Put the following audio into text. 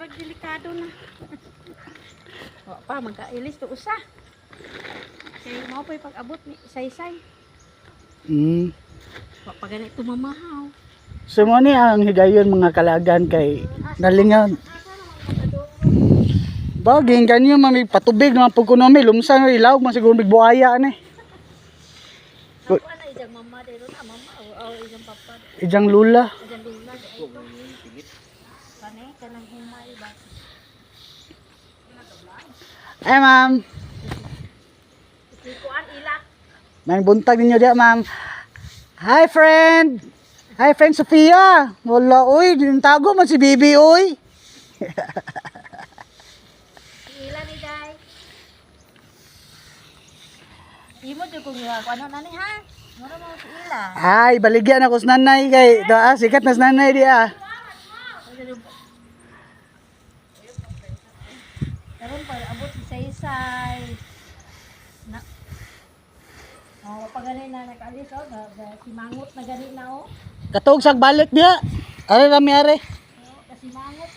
murag delikado na. Wa pa magkailis to usa. Kay mao pa pag-abot ni saysay. Mm. Wa pa ganit tumamahaw. So mo ni ang higayon mga kalagan kay nalingaw. Baging ganyo mami patubig naman pag kuno may lumsan ilaw man siguro may buhaya ani. Ako na ijang mama dero na mama o ijang papa. Ijang lula. Ijang lula ay Kani kanang humay ba. Ay ma'am, Ikuan ila. may buntag ninyo diya ma'am. Hi friend. Hi friend Sofia. Wala oy, dintago man si Bibi oy. Ila ni day. Imo jud kung ano na ni ha. Mura mo si ila. Ay, baligyan ako sa nanay kay da sikat na sa nanay diya. Karon pa abot si Saysay. Na Oh, pa gani na nakaalis oh, si Mangot na gani na oh. Katog sag balik diya. Are rami are. Oh, kasi Mangot